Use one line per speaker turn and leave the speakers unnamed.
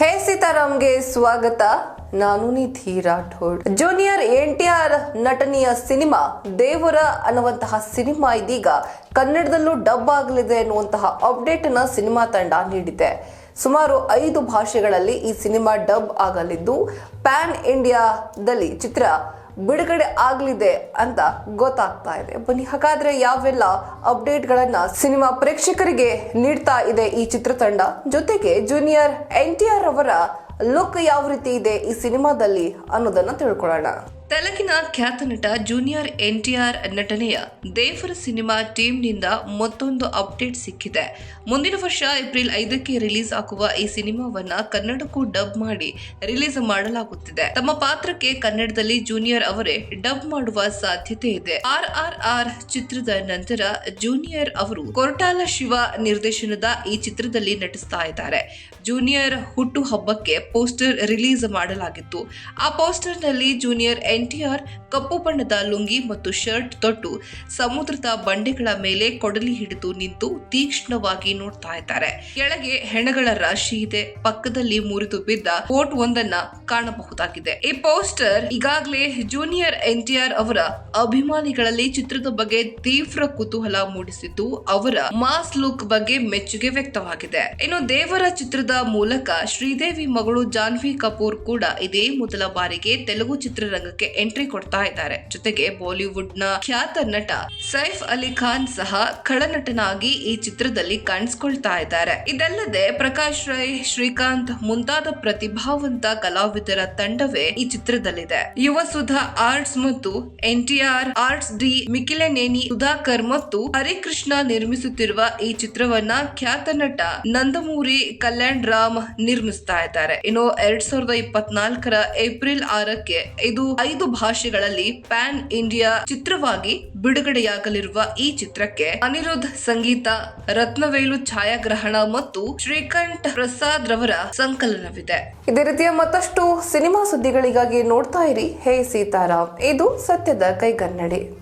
ಹೇ ಸೀತಾರಾಮ್ಗೆ ಸ್ವಾಗತ. ನಾನು Nidhi Rathod. Junior N T R ನಟನೆಯ ಸಿನಿಮಾ ದೇವರ ಅನ್ನುವಂತಹ ಸಿನಿಮಾ ಇದೀಗ ಕನ್ನಡದಲ್ಲೂ ಡಬ್ ಆಗಲಿದೆ ಅನ್ನುವಂತಹ ಅಪ್ಡೇಟ್ ಅನ್ನ ಸಿನಿಮಾ ತಂಡ ನೀಡಿದೆ. ಸುಮಾರು ಐದು ಭಾಷೆಗಳಲ್ಲಿ ಈ ಸಿನಿಮಾ ಡಬ್ ಆಗಲಿದ್ದು, ಪ್ಯಾನ್ ಇಂಡಿಯಾದಲ್ಲಿ ಚಿತ್ರ ಬಿಡುಗಡೆ ಆಗಲಿದೆ ಅಂತ ಗೊತ್ತಾಗ್ತಾ ಇದೆ. ಬನ್ನಿ, ಹಾಗಾದ್ರೆ ಯಾವೆಲ್ಲ ಅಪ್ಡೇಟ್ಗಳನ್ನ ಸಿನಿಮಾ ಪ್ರೇಕ್ಷಕರಿಗೆ ನೀಡ್ತಾ ಇದೆ ಈ ಚಿತ್ರತಂಡ? ಜೊತೆಗೆ ಜೂನಿಯರ್ ಎನ್ ಟಿ ಆರ್ ಅವರ ಲುಕ್ ಯಾವ ರೀತಿ ಇದೆ ಈ ಸಿನಿಮಾದಲ್ಲಿ ಅನ್ನೋದನ್ನ ತಿಳ್ಕೊಳ್ಳೋಣ. ತೆಲುಗಿನ ಖ್ಯಾತ ನಟ ಜೂನಿಯರ್ ಎನ್ ಟಿ ಆರ್ ನಟನೆಯ ದೇವರ ಸಿನಿಮಾ ಟೀಮ್ನಿಂದ ಮತ್ತೊಂದು ಅಪ್ಡೇಟ್ ಸಿಕ್ಕಿದೆ. ಮುಂದಿನ ವರ್ಷ ಏಪ್ರಿಲ್ ಐದಕ್ಕೆ ರಿಲೀಸ್ ಆಗುವ ಈ ಸಿನಿಮಾವನ್ನ ಕನ್ನಡಕ್ಕೂ ಡಬ್ ಮಾಡಿ ರಿಲೀಸ್ ಮಾಡಲಾಗುತ್ತಿದೆ. ತಮ್ಮ ಪಾತ್ರಕ್ಕೆ ಕನ್ನಡದಲ್ಲಿ ಜೂನಿಯರ್ ಅವರೇ ಡಬ್ ಮಾಡುವ ಸಾಧ್ಯತೆ ಇದೆ. ಆರ್ ಆರ್ ಆರ್ ಚಿತ್ರದ ನಂತರ ಜೂನಿಯರ್ ಅವರು ಕೊರಟಾಲ ಶಿವ ನಿರ್ದೇಶನದ ಈ ಚಿತ್ರದಲ್ಲಿ ನಟಿಸ್ತಾ ಇದ್ದಾರೆ. ಜೂನಿಯರ್ ಹುಟ್ಟು ಹಬ್ಬಕ್ಕೆ ಪೋಸ್ಟರ್ ರಿಲೀಸ್ ಮಾಡಲಾಗಿತ್ತು. ಆ ಪೋಸ್ಟರ್ನಲ್ಲಿ ಜೂನಿಯರ್ ಎನ್ ಟಿ ಆರ್ ಕಪ್ಪು ಬಣ್ಣದ ಲುಂಗಿ ಮತ್ತು ಶರ್ಟ್ ತೊಟ್ಟು ಸಮುದ್ರದ ಬಂಡೆಗಳ ಮೇಲೆ ಕೊಡಲಿ ಹಿಡಿದು ನಿಂತು ತೀಕ್ಷ್ಣವಾಗಿ ನೋಡ್ತಾ ಇದ್ದಾರೆ. ಕೆಳಗೆ ಹೆಣಗಳ ರಾಶಿ ಇದೆ, ಪಕ್ಕದಲ್ಲಿ ಮುರಿದು ಬಿದ್ದ ಕೋಟ್ ಒಂದನ್ನ ಕಾಣಬಹುದಾಗಿದೆ. ಈ ಪೋಸ್ಟರ್ ಈಗಾಗಲೇ ಜೂನಿಯರ್ ಎನ್ಟಿಆರ್ ಅವರ ಅಭಿಮಾನಿಗಳಲ್ಲಿ ಚಿತ್ರದ ಬಗ್ಗೆ ತೀವ್ರ ಕುತೂಹಲ ಮೂಡಿಸಿದ್ದು ಅವರ ಮಾಸ್ ಲುಕ್ ಬಗ್ಗೆ ಮೆಚ್ಚುಗೆ ವ್ಯಕ್ತವಾಗಿದೆ. ಇನ್ನು ದೇವರ ಚಿತ್ರದ ಮೂಲಕ ಶ್ರೀದೇವಿ ಮಗಳು ಜಾನ್ವಿ ಕಪೂರ್ ಕೂಡ ಇದೇ ಮೊದಲ ಬಾರಿಗೆ ತೆಲುಗು ಚಿತ್ರರಂಗಕ್ಕೆ ಎಂಟ್ರಿ ಕೊಡ್ತಾ ಇದ್ದಾರೆ. ಜೊತೆಗೆ ಬಾಲಿವುಡ್ನ ಖ್ಯಾತ ನಟ ಸೈಫ್ ಅಲಿ ಖಾನ್ ಸಹ ಖಳನಟನಾಗಿ ಈ ಚಿತ್ರದಲ್ಲಿ ಕಾಣಿಸ್ಕೊಳ್ತಾ ಇದ್ದಾರೆ. ಇದಲ್ಲದೆ ಪ್ರಕಾಶ್ ರೈ, ಶ್ರೀಕಾಂತ್ ಮುಂತಾದ ಪ್ರತಿಭಾವಂತ ಕಲಾವಿದರ ತಂಡವೇ ಈ ಚಿತ್ರದಲ್ಲಿದೆ. ಯುವ ಸುಧಾ ಆರ್ಟ್ಸ್ ಮತ್ತು NTR arts D Mikkilineni Sudhakar ಮತ್ತು ಹರಿಕೃಷ್ಣ ನಿರ್ಮಿಸುತ್ತಿರುವ ಈ ಚಿತ್ರವನ್ನ ಖ್ಯಾತ ನಟ ನಂದಮೂರಿ ಕಲ್ಯಾಣ್ ರಾಮ್ ನಿರ್ಮಿಸ್ತಾ ಇದ್ದಾರೆ. ಇನ್ನು ಎರಡ್ ಸಾವಿರದ ಇಪ್ಪತ್ನಾಲ್ಕರ ಏಪ್ರಿಲ್ ಆರಕ್ಕೆ ಇದು ಐದು ಭಾಷೆಗಳಲ್ಲಿ ಪ್ಯಾನ್ ಇಂಡಿಯಾ ಚಿತ್ರವಾಗಿ ಬಿಡುಗಡೆಯಾಗಲಿರುವ ಈ ಚಿತ್ರಕ್ಕೆ ಅನಿರುದ್ಧ್ ಸಂಗೀತ, ರತ್ನವೇಲು ಛಾಯಾಗ್ರಹಣ ಮತ್ತು ಶ್ರೀಕಂಠ ಪ್ರಸಾದ್ ರವರ ಸಂಕಲನವಿದೆ. ಇದೇ ರೀತಿಯ ಮತ್ತಷ್ಟು ಸಿನಿಮಾ ಸುದ್ದಿಗಳಿಗಾಗಿ ನೋಡ್ತಾ ಇರಿ. ಹೇ ಸೀತಾರಾಮ್, ಇದು ಸತ್ಯದ ಕೈಗನ್ನಡಿ.